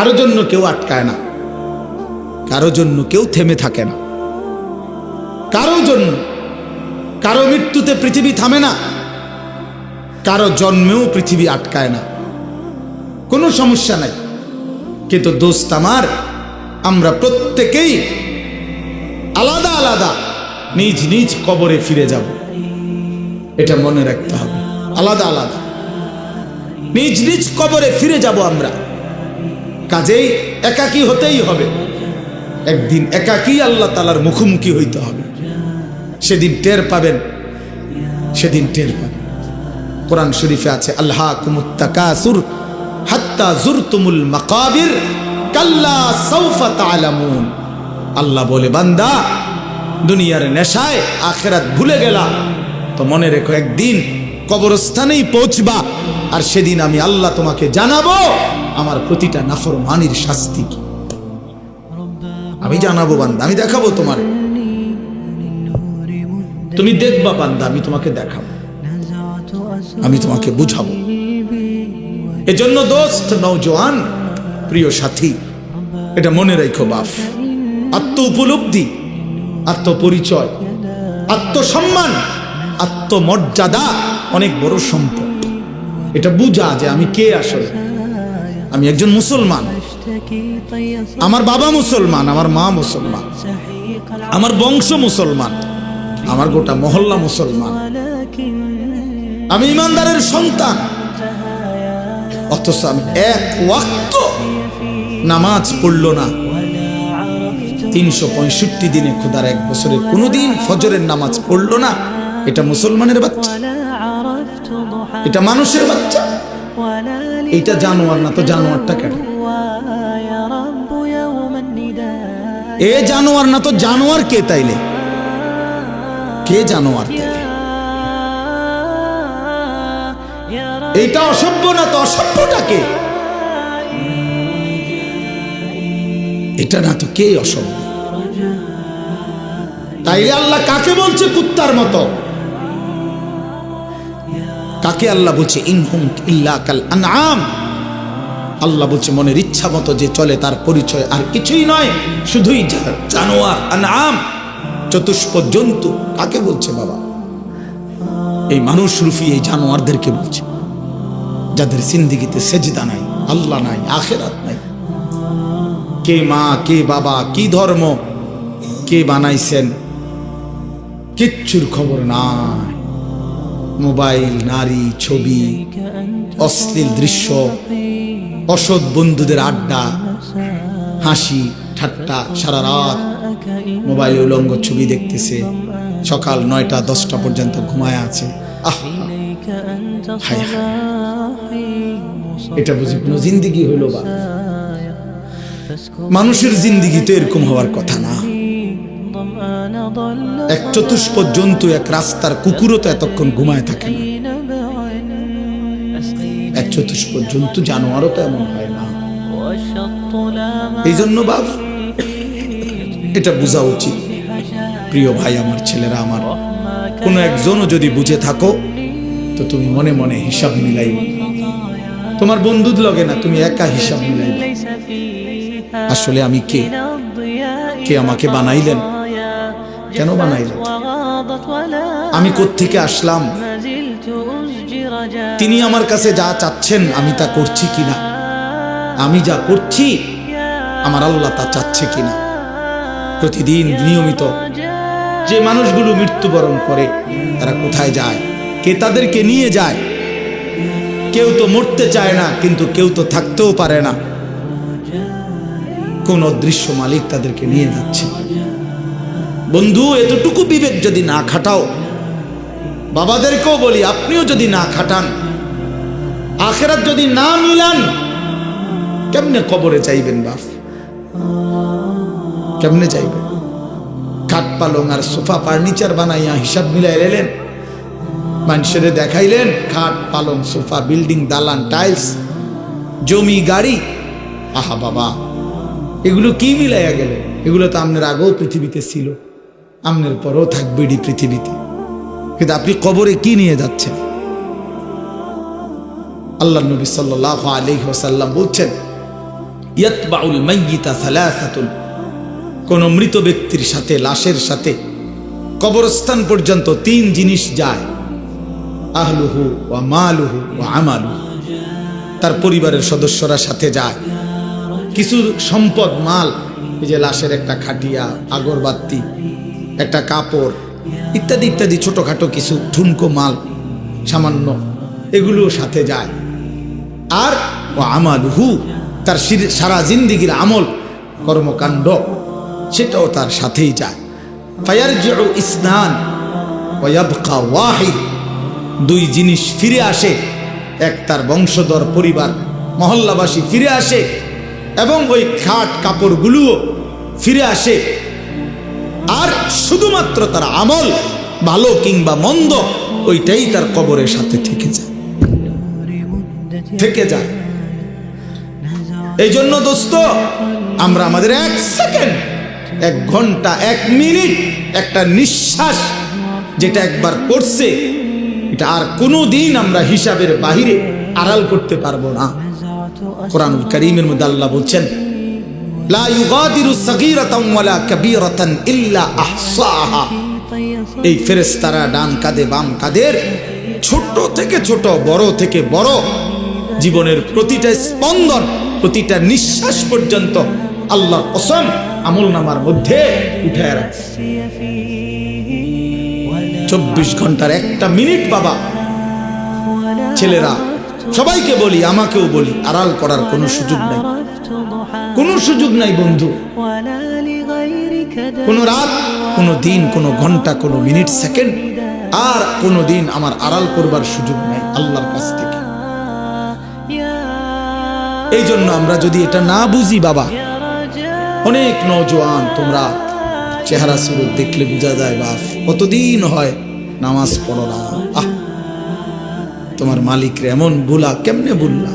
কারও জন্য কেউ আটকায় না। কারও জন্য কেউ থেমে থাকে না। কারও জন্য কারও মৃত্যুতে পৃথিবী থামে না। কারও জন্মেও পৃথিবী আটকায় না। কোনো সমস্যা নাই। কিন্তু দোস্ত আমার, আমরা প্রত্যেকেই আলাদা আলাদা নিজ নিজ কবরে ফিরে যাব। এটা মনে রাখতে হবে। আলাদা আলাদা। নিজ নিজ কবরে ফিরে যাব আমরা। কাজেই একাকী হতেই হবে। একদিন একাকী আল্লাহ তালার মুখোমুখি হইতে হবে। সেদিন টের পাবেন, সেদিন টের পাবেন। কোরআন শরীফে আছে আল্লাহ কুমুত্তাকাসুর হাত্তা জুরতুমুল মাকাবির কাল্লা সাউফা তালামুন আল্লাহ বলে, বান্দা, দুনিয়ার নেশায় আখেরাত ভুলে গেলা। তো মনে রেখো, একদিন কবরস্থানেই পৌঁছবা, আর সেদিন আমি আল্লাহ তোমাকে জানাব আমার প্রতিটা নাফরমানির শাস্তি কি? আমি জানাব বান্দা, আমি দেখাবো তোমার। তুমি দেখবা বান্দা, আমি তোমাকে দেখাবো। আমি তোমাকে বুঝাবো। এজন্য দোস্ত নৌজওয়ান প্রিয় সাথী, এটা মনে রাখো বাপ আত্ম উপলব্ধি আত্মপরিচয়, আত্মসম্মান, আত্মমর্যাদা অনেক বড় সম্পদ। এটা বুঝা যে আমি কে আসলে। আমি একজন মুসলমান। আমার বাবা মুসলমান, আমার মা মুসলমান, আমার বংশ মুসলমান, আমার গোটা মহল্লা মুসলমান। আমি ইমানদারের সন্তান, অথচ আমি এক ওয়াক্ত নামাজ পড়ল না। তিনশো পঁয়ষট্টি দিনে খুদার এক বছরে কোনোদিন ফজরের নামাজ পড়ল না। এটা মুসলমানের বাচ্চা, এটা মানুষের বাচ্চা। এইটা জানোয়ার না তো জানোয়ারটা কেন এ জানোয়ার না তো জানোয়ার কে তাইলে? কে জানোয়ার এইটা অসভ্য না তো অসভ্যটা কে? এটা না তো কে অসভ্য? তাইলে আল্লাহ কাকে বলছে কুত্তার মতো? কাকে আল্লাহ বলছে? ইনহুম ইল্লা কাল আনআম। আল্লাহ বলছে, মনের ইচ্ছা মতো যে চলে তার পরিচয় আর কিছুই নয়, শুধুই জানোয়ার, আনআম। চতুষ্প জন্তু, কাকে বলছে বাবা? এই মানুষ রূপী এই জানোয়ারদেরকে বলছে, যাদের জিন্দিগিতে সেজদা নাই, আল্লাহ নাই, আখেরাত নাই। কে মা, কে বাবা, কি ধর্ম, কে বানাইছেন, কিচ্ছুর খবর নাই। মোবাইল, নারী, ছবি, অশ্লীল দৃশ্য, অসৎ বন্ধুদের আড্ডা, হাসি, ঠাট্টা সারা রাত মোবাইলে উলঙ্গ ছবি দেখতেছে। সকাল নয়টা, দশটা পর্যন্ত ঘুমায় আছে। এটা বুঝি কোনো জিন্দিগি হইল বা? মানুষের জিন্দিগি তো এরকম হওয়ার কথা না। এক চতুষ্প জন্তু, এক রাস্তার কুকুরও তো এতক্ষণ ঘুমায় থাকে এক চতুষ্প জন্তু, জানোয়ারও তো এমন হয় না। এই জন্য বাপ, এটা বোঝা উচিত। প্রিয় ভাই, আমার ছেলেরা, আমার কোনো একজনও যদি বুঝে থাকো, তো তুমি মনে মনে হিসাব মিলাই তোমার বন্ধুর লগে না, তুমি একা হিসাব মিলাই আসলে আমি কে? কে আমাকে বানাইলেন? কেন বানাইলেন আমি কোত্থেকে আসলাম? তিনি আমার কাছে যা চাচ্ছেন, আমি তা করছি কিনা? আমি যা করছি, আমার আল্লাহ তা চাচ্ছে কিনা? প্রতিদিন নিয়মিত যে মানুষগুলো মৃত্যুবরণ করে, তারা কোথায় যায়? কে তাদেরকে নিয়ে যায়? কেউ তো মরতে চায় না, কিন্তু কেউ তো থাকতেও পারে না। কোন অদৃশ্য মালিক তাদেরকে নিয়ে যাচ্ছে। বন্ধু, এতটুকু বিবেক যদি না খাটাও, বাবাদেরকেও বলি, আপনিও যদি না খাটান, আখেরাত যদি না মিলান, কেমনে কবরে চাইবেন বাপ? কেমনে চাইবেন খাট পালং আর সোফা ফার্নিচার বানাইয়া হিসাব মিলাই এলেন, মানুষের দেখাইলেন, খাট পালং, সোফা, বিল্ডিং, দালান, টাইলস, জমি, গাড়ি। আহা বাবা, এগুলো কি মিলাইয়া গেলেন? এগুলো তো আপনার আগেও পৃথিবীতে ছিল। আপনার পরেও থাকবে এটি পৃথিবীতে। কিন্তু আপনি কবরে কি নিয়ে যাচ্ছেন? আল্লাহ নবী সাল্লাহ আলী ওসাল্লাম বলছেন, ইয়াতবাউল মাইয়িতা সালাসাতুন। কোন মৃত ব্যক্তির সাথে, লাশের সাথে কবরস্থান পর্যন্ত তিন জিনিস যায়। আহলুহু ওয়া মালুহু ওয়া আমালুহু। তার পরিবারের সদস্যরা সাথে যায়। কিছু সম্পদ, মাল, এই যে লাশের একটা খাটিয়া, আগরবাতি একটা কাপড়, ইত্যাদি ইত্যাদি, ছোটোখাটো কিছু ঠুনকো মাল সামান্য এগুলো সাথে যায়। আর ও আমাল হু তার সারা জিন্দিগির আমল, কর্মকাণ্ড, সেটাও তার সাথেই যায়। ফায়ার ইসনান ওয়াবকা ওয়াহিদ, দুই জিনিস ফিরে আসে, এক তার বংশধর পরিবার, মহল্লাবাসী ফিরে আসে, এবং ওই খাট কাপড়গুলোও ফিরে আসে। আর শুধুমাত্র তার আমল, ভালো কিংবা মন্দ, ওইটাই তার কবরের সাথে থেকে যায়। থেকে যায়। এই জন্য দোস্ত, আমরা আমাদের এক সেকেন্ড, এক ঘণ্টা, এক মিনিট, একটা নিঃশ্বাস যেটা একবার পড়ছে, এটা আর কোনো দিন আমরা হিসাবের বাহিরে আড়াল করতে পারব না। কোরআনুল করিমের মধ্যে আল্লাহ বলছেন লা ইউগাদিরু সাগীরাতান ওয়ালা কাবীরাতান ইল্লা আহসাহা এই ফেরেশতারা ডান কাঁধে, বাম কাঁধের ছোট থেকে ছোট, বড় থেকে বড় জীবনের প্রতিটা স্পন্দন, প্রতিটা নিঃশ্বাস পর্যন্ত আল্লাহ কসম আমল নামার মধ্যে উঠে রাখছে। চব্বিশ ঘণ্টার একটা মিনিট বাবা, ছেলেরা, সবাইকে বলি, আমাকেও বলি, আড়াল করার কোনো সুযোগ নাই। কোনো সুযোগ নাই, বন্ধু। কোনো রাত, কোনো দিন, কোনো ঘণ্টা, কোনো মিনিট, সেকেন্ড, আর কোনো দিন আমার আড়াল করবার সুযোগ নাই আল্লাহর কাছ থেকে। এই জন্য আমরা যদি এটা না বুঝি, বাবা, অনেক নজওয়ান তোমরা চেহারা সুরত দেখলে বোঝা যায়, বাপ, কতদিন হয় নামাজ পড়ো না। আহ, তোমার মালিকরে এমন ভুলা, কেমনে ভুললা?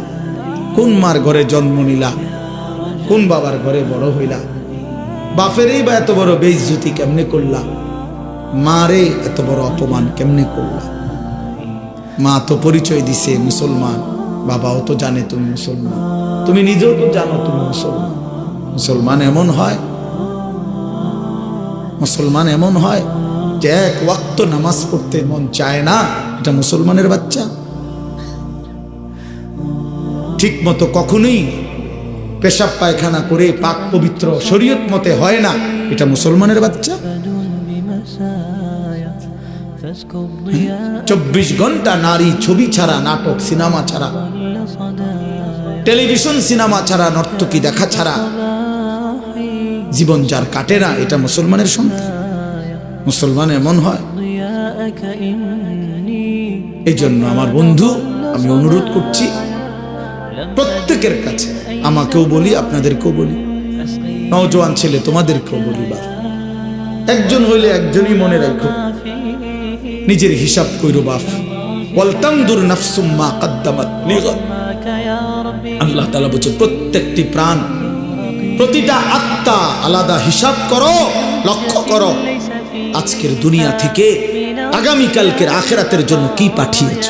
কোন মার ঘরে জন্ম নিলা? কোন বাবার ঘরে বড় হইলা? বাপেরই বা এত বড় বেইজ্জতি কেমনে করলা? মারে এত বড় অপমান কেমনে করলা? মা তো পরিচয় দিছে, মুসলমান। বাবাও তো জানে তুমি মুসলমান। তুমি নিজেও তো জানো তুমি মুসলমান। মুসলমান এমন হয়? মুসলমান এমন হয় যে এক ওয়াক্ত নামাজ পড়তে মন চায় না, এটা মুসলমানের বাচ্চা। ঠিক মতো কখনোই পেশাব পায়খানা করে পাক পবিত্র শরীয়ত মতে হয় না। এটা মুসলমানের বাচ্চা। চব্বিশ ঘণ্টা নারী ছবি ছাড়া, নাটক, সিনেমা ছাড়া, টেলিভিশন, সিনেমা ছাড়া, নর্তকী দেখা ছাড়া জীবন যার কাটে না, এটা মুসলমানের সন্তান। মুসলমান এমন হয়। এই জন্য আমার বন্ধু, আমি অনুরোধ করছি, প্রত্যেকের কাছে আমাকেও বলি, আপনাদেরকেও বলি। নওজোয়ান ছেলে, তোমাদেরকেও বলি বা। একজন হইলে একজনই মনে রাখো, নিজের হিসাব কইরো বাপ। আল্লাহ বলছে, প্রত্যেকটি প্রাণ, প্রতিটা আত্মা আলাদা হিসাব করো, লক্ষ্য করো, আজকের দুনিয়া থেকে জন্য কি পাঠিয়েছ?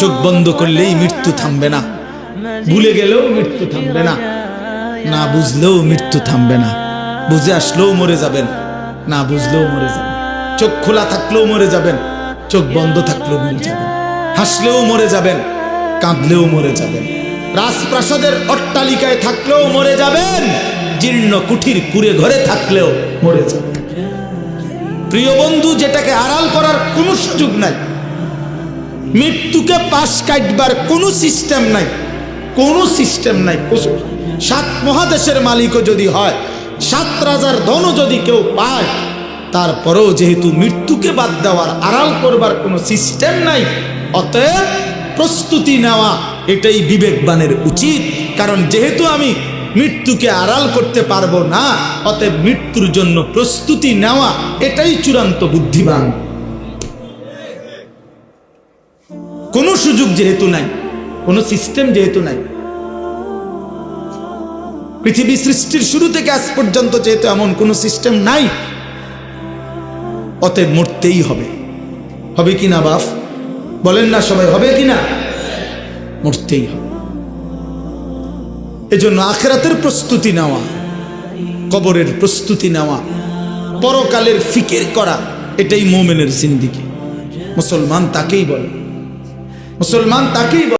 চোখ বন্ধ করলেই মৃত্যু থামবে না। ভুলে গেলেও মৃত্যু থামবে না। না বুঝলেও মৃত্যু থামবে না। বুঝে আসলেও মরে যাবেন। না বুঝলেও মরে যাবেন। চোখ খোলা থাকলেও মরে যাবেন। চোখ বন্ধ থাকলেও মরে যাবেন। হাসলেও মরে যাবেন। কাঁদলেও মরে যাবেন। রাজপ্রাসাদের অট্টালিকায় থাকলেও মরে যাবেন। জীর্ণ কুঠির কুড়ে ঘরে থাকলেও মরে যাবেন। প্রিয় বন্ধু, যেটাকে আড়াল করার কোনো সুযোগ নাই। মৃত্যুকে পাশ কাটবার কোনো সিস্টেম নাই। কোনো সিস্টেম নাই সাত মহাদেশের মালিকও যদি হয়, সাত রাজার ধনও যদি কেউ পায়, তারপরেও যেহেতু মৃত্যুকে বাদ দেওয়ার আড়াল করবার কোনো সিস্টেম নাই, অতএব প্রস্তুতি নেওয়া এটাই বিবেকবানের উচিত। কারণ যেহেতু আমি মৃত্যুকে আড়াল করতে পারব না, অতএব মৃত্যুর জন্য প্রস্তুতি নেওয়া এটাই চূড়ান্ত বুদ্ধিমান। কোনো সুযোগ যেহেতু নাই কোনো সিস্টেম যেহেতু নাই। পৃথিবী সৃষ্টির শুরু থেকে আজ পর্যন্ত যেহেতু এমন কোনো সিস্টেম নাই, অতএব মরতেই হবে। হবে কি না বাপ? বলেন না সবাই, হবে কি না? মরতেই হবে। এজন্য আখেরাতের প্রস্তুতি নেওয়া, কবরের প্রস্তুতি নেওয়া, পরকালের ফিকির করা, এটাই মোমেনের জিন্দিগি। মুসলমান তাকেই বলে। মুসলমান তাকেই